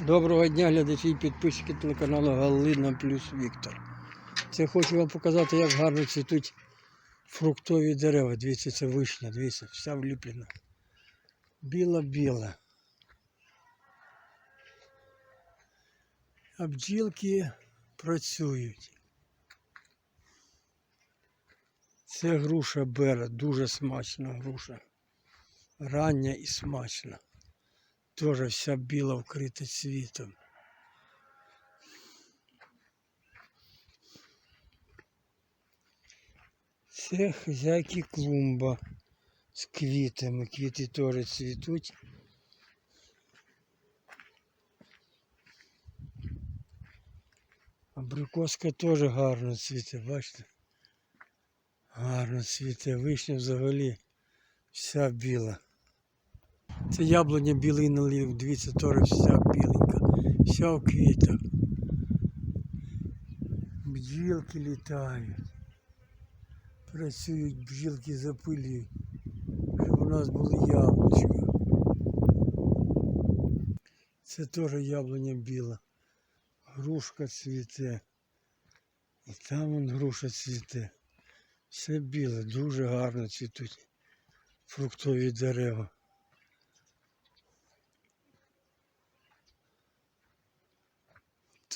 Доброго дня, глядачі і підписчики телеканалу Галина плюс Віктор. Це хочу вам показати, як гарно цвітуть фруктові дерева. Дивіться, це вишня, дивіться, вся вліплена. Біла-біла. А бджілки працюють. Це груша бера, дуже смачна груша. Рання і смачна. Тоже вся біла вкрита цвітом. Це хазяйки клумба з квітами. Квіти теж цвітуть. Абрикоска теж гарно цвіте, бачите? Гарно цвіте. Вишня взагалі вся біла. Це яблуня білий налив, дивіться, теж вся біленька, вся в квітах. Бджілки літають. Працюють бджілки запилюють, щоб у нас були яблучка. Це теж яблуня біла. Грушка цвіте. І там вон груша цвіте. Все біле, дуже гарно цвітуть фруктові дерева.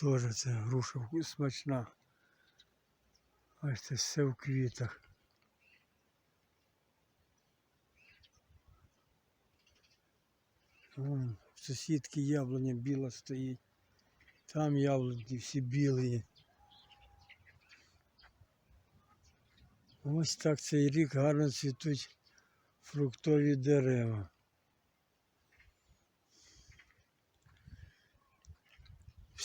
Тоже це груша смачна. Ось це все в квітах. Вон, в сусідки яблуня біла стоїть. Там яблуки всі білі. Ось так цей рік гарно цвітуть фруктові дерева.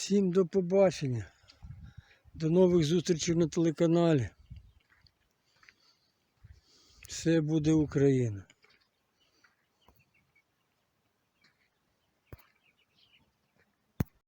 Всім до побачення. До нових зустрічей на телеканалі. Все буде Україна.